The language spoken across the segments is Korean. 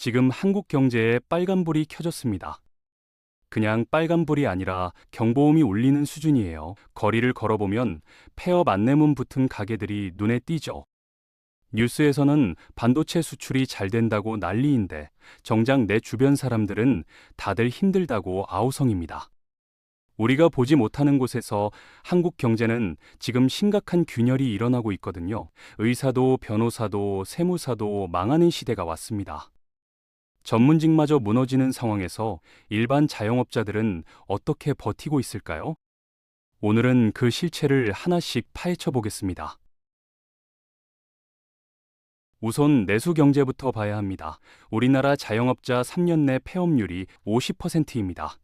지금 한국 경제에 빨간불이 켜졌습니다. 그냥 빨간불이 아니라 경보음이 울리는 수준이에요. 거리를 걸어보면 폐업 안내문 붙은 가게들이 눈에 띄죠. 뉴스에서는 반도체 수출이 잘 된다고 난리인데 정작 내 주변 사람들은 다들 힘들다고 아우성입니다. 우리가 보지 못하는 곳에서 한국 경제는 지금 심각한 균열이 일어나고 있거든요. 의사도 변호사도 세무사도 망하는 시대가 왔습니다. 전문직마저 무너지는 상황에서 일반 자영업자들은 어떻게 버티고 있을까요? 오늘은 그 실체를 하나씩 파헤쳐 보겠습니다. 우선 내수 경제부터 봐야 합니다. 우리나라 자영업자 3년 내 폐업률이 50%입니다.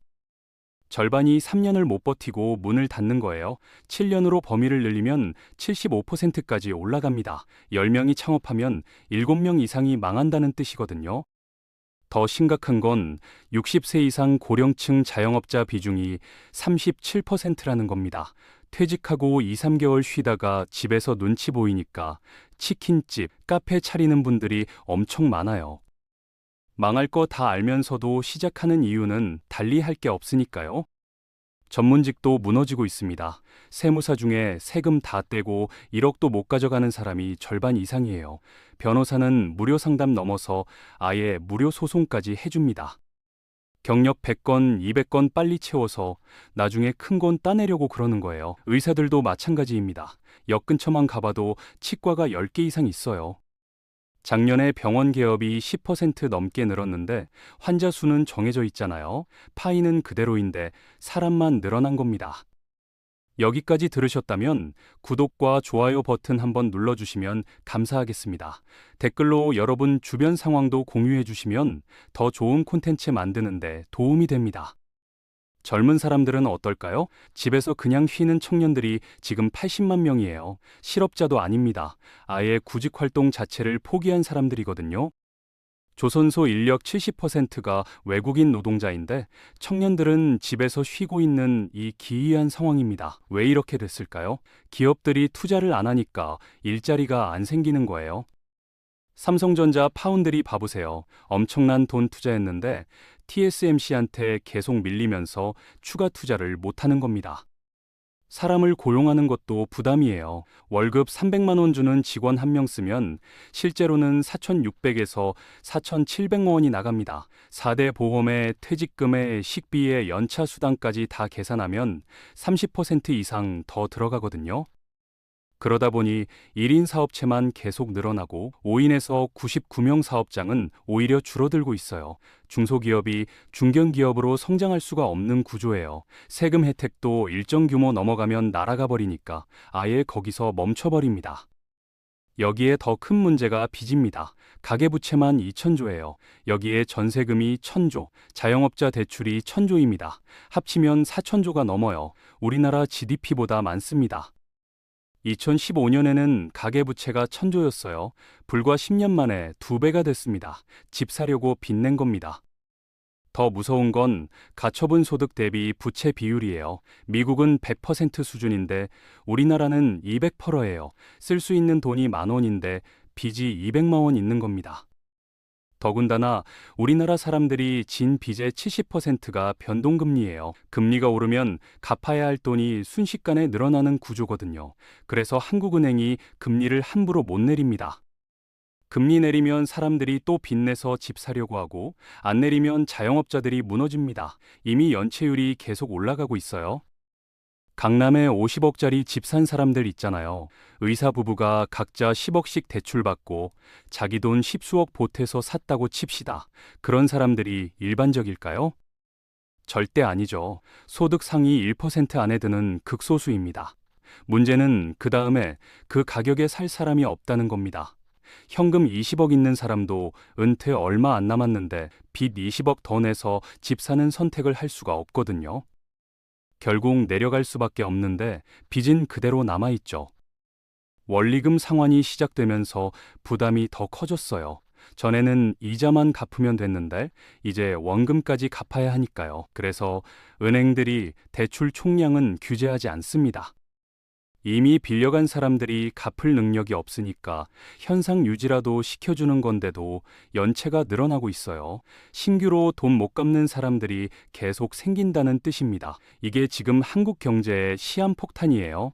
절반이 3년을 못 버티고 문을 닫는 거예요. 7년으로 범위를 늘리면 75%까지 올라갑니다. 10명이 창업하면 7명 이상이 망한다는 뜻이거든요. 더 심각한 건 60세 이상 고령층 자영업자 비중이 37%라는 겁니다. 퇴직하고 2, 3개월 쉬다가 집에서 눈치 보이니까 치킨집, 카페 차리는 분들이 엄청 많아요. 망할 거 다 알면서도 시작하는 이유는 달리 할 게 없으니까요. 전문직도 무너지고 있습니다. 세무사 중에 세금 다 떼고 1억도 못 가져가는 사람이 절반 이상이에요. 변호사는 무료 상담 넘어서 아예 무료 소송까지 해줍니다. 경력 100건, 200건 빨리 채워서 나중에 큰 건 따내려고 그러는 거예요. 의사들도 마찬가지입니다. 역 근처만 가봐도 치과가 10개 이상 있어요. 작년에 병원 개업이 10% 넘게 늘었는데 환자 수는 정해져 있잖아요. 파이는 그대로인데 사람만 늘어난 겁니다. 여기까지 들으셨다면 구독과 좋아요 버튼 한번 눌러주시면 감사하겠습니다. 댓글로 여러분 주변 상황도 공유해 주시면 더 좋은 콘텐츠 만드는데 도움이 됩니다. 젊은 사람들은 어떨까요? 집에서 그냥 쉬는 청년들이 지금 80만 명이에요. 실업자도 아닙니다. 아예 구직 활동 자체를 포기한 사람들이거든요. 조선소 인력 70%가 외국인 노동자인데 청년들은 집에서 쉬고 있는 이 기이한 상황입니다. 왜 이렇게 됐을까요? 기업들이 투자를 안 하니까 일자리가 안 생기는 거예요. 삼성전자 파운드리 봐보세요. 엄청난 돈 투자했는데 TSMC한테 계속 밀리면서 추가 투자를 못하는 겁니다. 사람을 고용하는 것도 부담이에요. 월급 300만 원 주는 직원 한 명 쓰면 실제로는 4,600에서 4,700만 원이 나갑니다. 4대 보험에 퇴직금에 식비에 연차 수당까지 다 계산하면 30% 이상 더 들어가거든요. 그러다 보니 1인 사업체만 계속 늘어나고 5인에서 99명 사업장은 오히려 줄어들고 있어요. 중소기업이 중견기업으로 성장할 수가 없는 구조예요. 세금 혜택도 일정 규모 넘어가면 날아가 버리니까 아예 거기서 멈춰버립니다. 여기에 더 큰 문제가 빚입니다. 가계부채만 2천조예요. 여기에 전세금이 1천조, 자영업자 대출이 1천조입니다. 합치면 4천조가 넘어요. 우리나라 GDP보다 많습니다. 2015년에는 가계부채가 천조였어요. 불과 10년 만에 두 배가 됐습니다. 집 사려고 빚낸 겁니다. 더 무서운 건 가처분 소득 대비 부채 비율이에요. 미국은 100% 수준인데 우리나라는 200%예요. 쓸 수 있는 돈이 만 원인데 빚이 200만 원 있는 겁니다. 더군다나 우리나라 사람들이 진 빚의 70%가 변동금리예요. 금리가 오르면 갚아야 할 돈이 순식간에 늘어나는 구조거든요. 그래서 한국은행이 금리를 함부로 못 내립니다. 금리 내리면 사람들이 또 빚내서 집 사려고 하고 안 내리면 자영업자들이 무너집니다. 이미 연체율이 계속 올라가고 있어요. 강남에 50억짜리 집 산 사람들 있잖아요. 의사 부부가 각자 10억씩 대출받고 자기 돈 10수억 보태서 샀다고 칩시다. 그런 사람들이 일반적일까요? 절대 아니죠. 소득 상위 1% 안에 드는 극소수입니다. 문제는 그 다음에 그 가격에 살 사람이 없다는 겁니다. 현금 20억 있는 사람도 은퇴 얼마 안 남았는데 빚 20억 더 내서 집 사는 선택을 할 수가 없거든요. 결국 내려갈 수밖에 없는데 빚은 그대로 남아있죠. 원리금 상환이 시작되면서 부담이 더 커졌어요. 전에는 이자만 갚으면 됐는데 이제 원금까지 갚아야 하니까요. 그래서 은행들이 대출 총량은 규제하지 않습니다. 이미 빌려간 사람들이 갚을 능력이 없으니까 현상 유지라도 시켜주는 건데도 연체가 늘어나고 있어요. 신규로 돈 못 갚는 사람들이 계속 생긴다는 뜻입니다. 이게 지금 한국 경제의 시한폭탄이에요.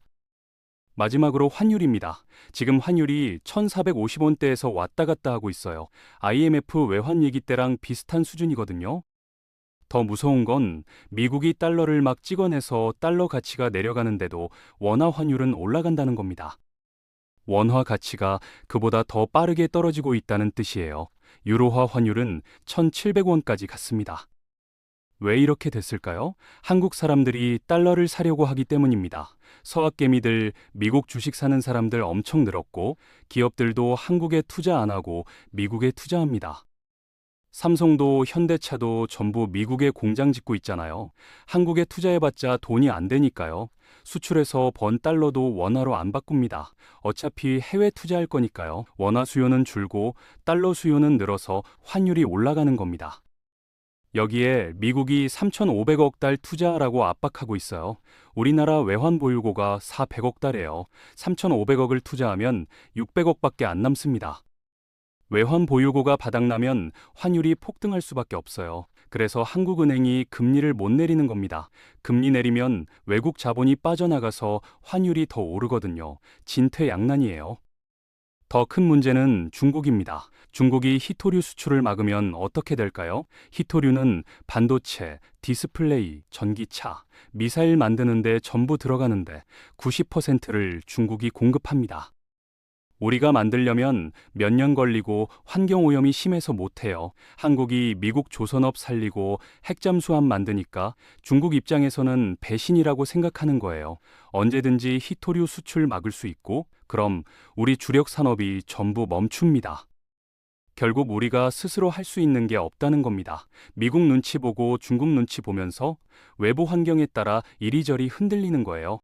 마지막으로 환율입니다. 지금 환율이 1,450원대에서 왔다 갔다 하고 있어요. IMF 외환 위기 때랑 비슷한 수준이거든요. 더 무서운 건 미국이 달러를 막 찍어내서 달러 가치가 내려가는데도 원화 환율은 올라간다는 겁니다. 원화 가치가 그보다 더 빠르게 떨어지고 있다는 뜻이에요. 유로화 환율은 1,700원까지 갔습니다. 왜 이렇게 됐을까요? 한국 사람들이 달러를 사려고 하기 때문입니다. 서학개미들, 미국 주식 사는 사람들 엄청 늘었고, 기업들도 한국에 투자 안 하고 미국에 투자합니다. 삼성도 현대차도 전부 미국에 공장 짓고 있잖아요. 한국에 투자해봤자 돈이 안 되니까요. 수출해서 번 달러도 원화로 안 바꿉니다. 어차피 해외 투자할 거니까요. 원화 수요는 줄고 달러 수요는 늘어서 환율이 올라가는 겁니다. 여기에 미국이 3,500억 달 투자하라고 압박하고 있어요. 우리나라 외환 보유고가 400억 달이에요. 3,500억을 투자하면 600억밖에 안 남습니다. 외환 보유고가 바닥나면 환율이 폭등할 수밖에 없어요. 그래서 한국은행이 금리를 못 내리는 겁니다. 금리 내리면 외국 자본이 빠져나가서 환율이 더 오르거든요. 진퇴양난이에요. 더 큰 문제는 중국입니다. 중국이 히토류 수출을 막으면 어떻게 될까요? 히토류는 반도체, 디스플레이, 전기차, 미사일 만드는데 전부 들어가는데 90%를 중국이 공급합니다. 우리가 만들려면 몇 년 걸리고 환경 오염이 심해서 못해요. 한국이 미국 조선업 살리고 핵잠수함 만드니까 중국 입장에서는 배신이라고 생각하는 거예요. 언제든지 히토류 수출 막을 수 있고, 그럼 우리 주력 산업이 전부 멈춥니다. 결국 우리가 스스로 할 수 있는 게 없다는 겁니다. 미국 눈치 보고 중국 눈치 보면서 외부 환경에 따라 이리저리 흔들리는 거예요.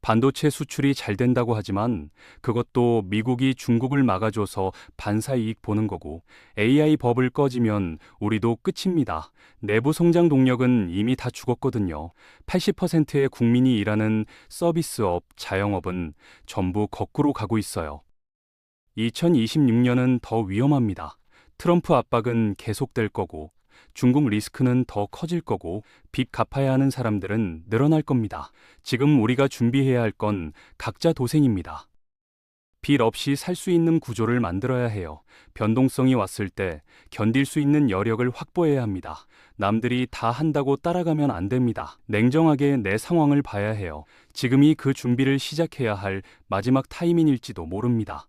반도체 수출이 잘 된다고 하지만 그것도 미국이 중국을 막아줘서 반사 이익 보는 거고 AI 버블 꺼지면 우리도 끝입니다. 내부 성장 동력은 이미 다 죽었거든요. 80%의 국민이 일하는 서비스업, 자영업은 전부 거꾸로 가고 있어요. 2026년은 더 위험합니다. 트럼프 압박은 계속될 거고 중국 리스크는 더 커질 거고 빚 갚아야 하는 사람들은 늘어날 겁니다. 지금 우리가 준비해야 할 건 각자 도생입니다. 빚 없이 살 수 있는 구조를 만들어야 해요. 변동성이 왔을 때 견딜 수 있는 여력을 확보해야 합니다. 남들이 다 한다고 따라가면 안 됩니다. 냉정하게 내 상황을 봐야 해요. 지금이 그 준비를 시작해야 할 마지막 타이밍일지도 모릅니다.